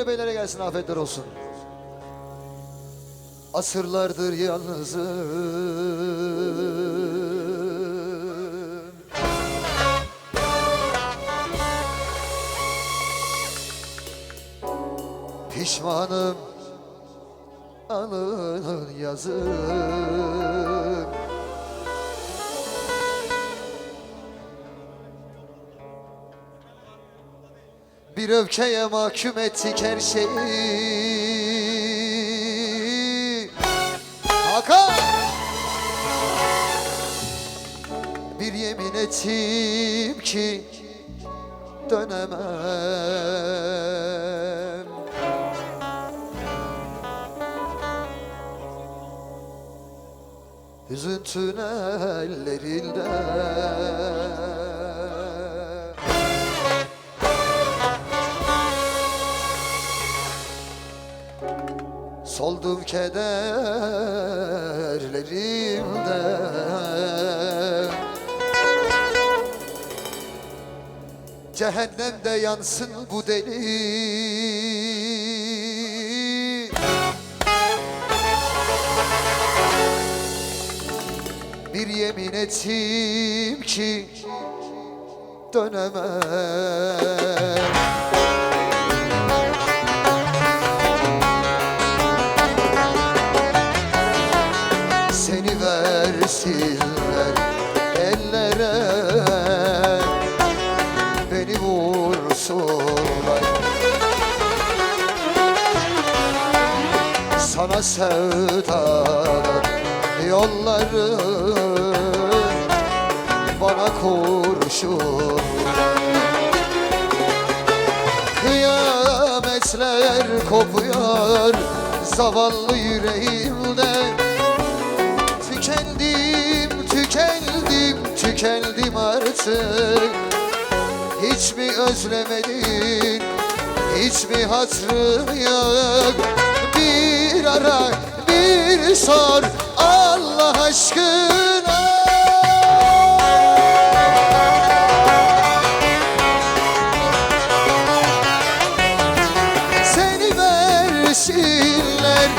Emre Beylere gelsin afetler olsun. Asırlardır yalnızım. Pişmanım alın yazım. Bir öfkeye mahkum ettik her şeyi Hakan! Bir yemin ettim ki dönemem Hüzün tünellerinde Soldum kederlerimden Cehennemde yansın bu deli. Bir yemin ettim ki dönemem versinler ellere. Beni vursunlar. Sana sevdalar yolları Bana kurşun Kıyametler kopuyor zavallı yüreğimde. Tükendim, tükendim, tükendim artık. Hiç mi özlemedin, hiç mi hatırın yok. Bir ara, bir sor Allah aşkına. Seni versinler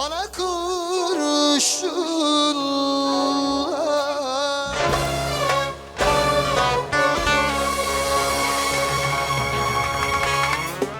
Bana kurşun